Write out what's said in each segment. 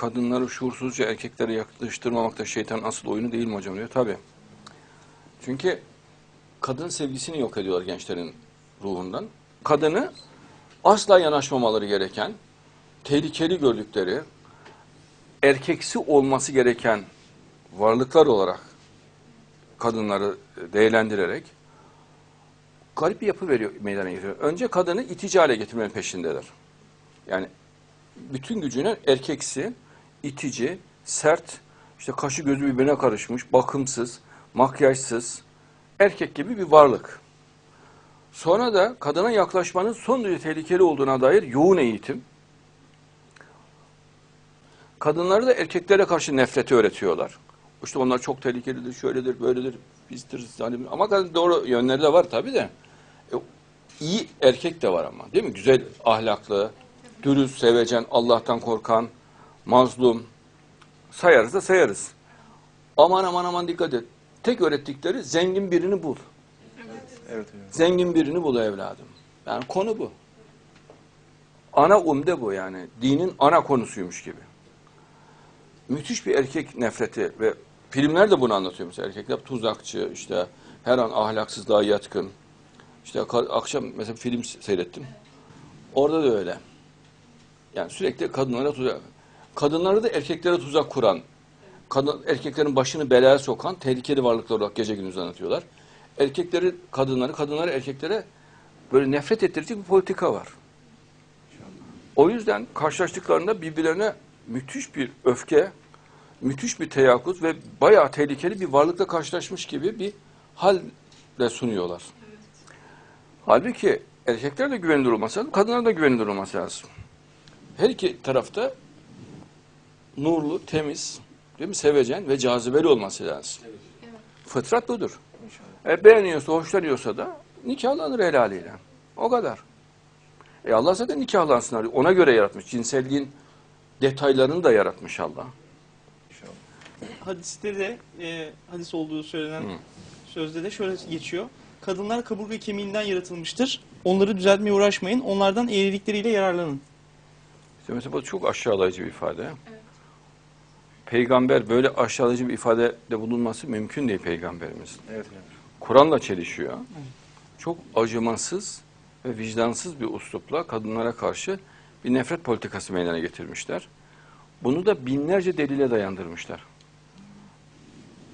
kadınları şuursuzca erkeklere yaklaştırmamak da şeytanın asıl oyunu değil mi hocam diyor. Tabii. Çünkü kadın sevgisini yok ediyorlar gençlerin ruhundan. Kadını asla yanaşmamaları gereken, tehlikeli gördükleri, erkeksi olması gereken varlıklar olarak kadınları değerlendirerek garip bir yapı veriyor meydana getiriyor. Önce kadını itici hale getirmenin peşindeler. Yani bütün gücüne erkeksi, itici, sert, işte kaşı gözü birbirine karışmış, bakımsız, makyajsız, erkek gibi bir varlık. Sonra da kadına yaklaşmanın son derece tehlikeli olduğuna dair yoğun eğitim. Kadınları da erkeklere karşı nefreti öğretiyorlar. İşte onlar çok tehlikelidir, şöyledir, böyledir, pistir, zalim. Ama doğru yönleri de var tabii de. E, iyi erkek de var ama değil mi? Güzel, ahlaklı, dürüst, sevecen, Allah'tan korkan, mazlum. Sayarız da sayarız. Aman aman aman dikkat et. Tek öğrettikleri zengin birini bul. Evet. Zengin birini bul evladım. Yani konu bu. Ana umde bu yani. Dinin ana konusuymuş gibi. Müthiş bir erkek nefreti ve filmler de bunu anlatıyor mesela. Erkekler tuzakçı, işte her an ahlaksızlığa yatkın. İşte akşam mesela film seyrettim. Orada da öyle. Yani sürekli kadınlara tuzak. Kadınları da erkeklere tuzak kuran, kadın, erkeklerin başını belaya sokan tehlikeli varlıklar olarak gece gündüz anlatıyorlar. Erkekleri kadınları, kadınları erkeklere böyle nefret ettirecek bir politika var. O yüzden karşılaştıklarında birbirlerine müthiş bir öfke, müthiş bir teyakkuz ve bayağı tehlikeli bir varlıkla karşılaşmış gibi bir halle sunuyorlar. Halbuki erkekler de güvenilir olması lazım, kadınlar da güvenilir olması lazım. Her iki tarafta nurlu, temiz, değil mi? sevecen ve cazibeli olması lazım. Fıtrat budur. E, beğeniyorsa, hoşlanıyorsa da nikahlanır helaliyle. O kadar. E Allah zaten nikahlansın. arıyor. Ona göre yaratmış. Cinselliğin detaylarını da yaratmış Allah. Hadiste de e, hadis olduğu söylenen Hı. sözde de şöyle geçiyor. Kadınlar kaburga kemiğinden yaratılmıştır. Onları düzeltmeye uğraşmayın. Onlardan eğrilikleriyle yararlanın. İşte mesela bu çok aşağılayıcı bir ifade. Peygamber böyle aşağılayıcı bir ifadede bulunması mümkün değil peygamberimizin. Evet hocam. Kur'an'la çelişiyor. Çok acımasız ve vicdansız bir uslupla kadınlara karşı bir nefret politikası meydana getirmişler. Bunu da binlerce delile dayandırmışlar.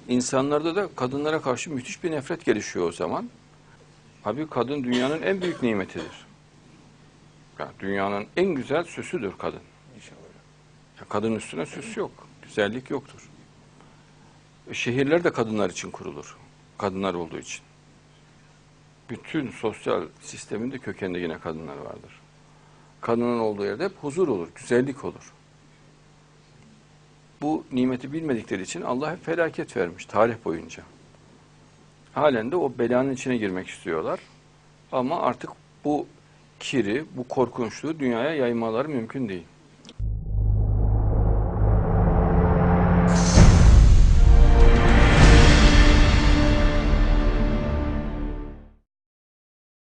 İnsanlarda da kadınlara karşı müthiş bir nefret gelişiyor o zaman. Abi kadın dünyanın en büyük nimetidir. Yani dünyanın en güzel süsüdür kadın. İnşallah. Ya kadın üstüne süs yok. Güzellik yoktur. Şehirler de kadınlar için kurulur. Kadınlar olduğu için. Bütün sosyal sistemin de kökeninde yine kadınlar vardır. Kadının olduğu yerde hep huzur olur, güzellik olur. Bu nimeti bilmedikleri için Allah hep felaket vermiş tarih boyunca. Halen de o belanın içine girmek istiyorlar. Ama artık bu kiri, bu korkunçluğu dünyaya yaymaları mümkün değil.